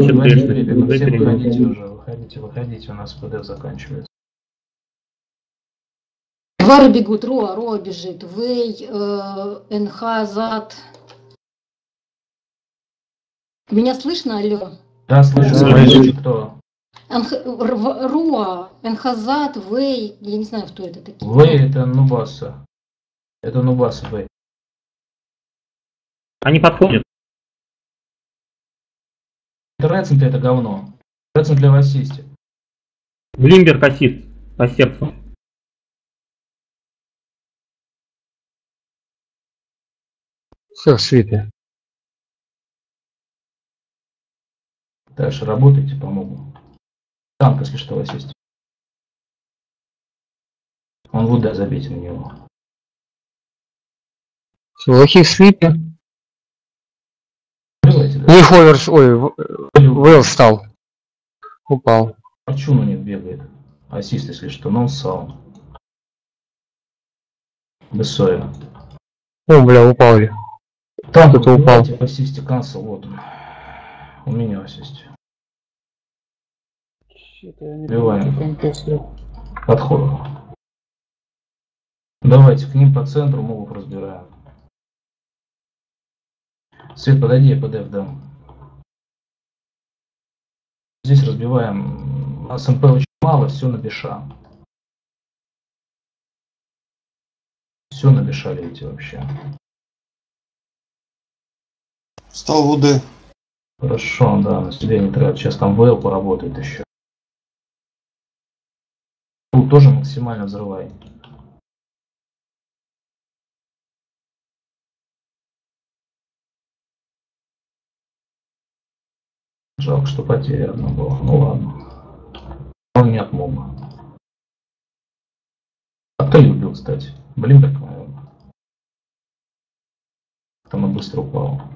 Давайте, 4, Все Д3. выходите уже, выходите, выходите, у нас ПД заканчивается. Вары бегут, Роа, Роа бежит, Вей, э, НХ, Зад. Меня слышно, алло? Да, слышу, Да, кто? НХ, Роа, НХ, Зад, Вей, я не знаю, кто это такие. Вы это Нубаса. Это Нубаса вы. Они подходят. Это Рецент это говно. Рецент для ассисте. Блимберг ассист по сердцу. Все в свите. Дальше работайте, помогу. Танк, если что, ассист. Он в УД забейте на него. Лохи в Них оверс, ой, Вэлл встал. Упал. Арчун у них бегает. Ассист, если что, но он сал. Бессоя. О, бля, упал я. Там Кто-то упал. ассисте канцел, вот он. У меня ассист. Убиваем. Подход. Давайте к ним по центру мобов разбираем. Свет, подойди, я ПДФ дам. Здесь разбиваем. У нас МП очень мало, все на беша. Все на беша лейте вообще. Встал в УД. Хорошо, да, на себя не тратить. Сейчас там ВЛ поработает еще. Тут тоже максимально взрывай. Жалко, что потеря одна была. Ну ладно. Он не от. А кто ее убил, кстати? Блин, так, наверное. Там он быстро упал.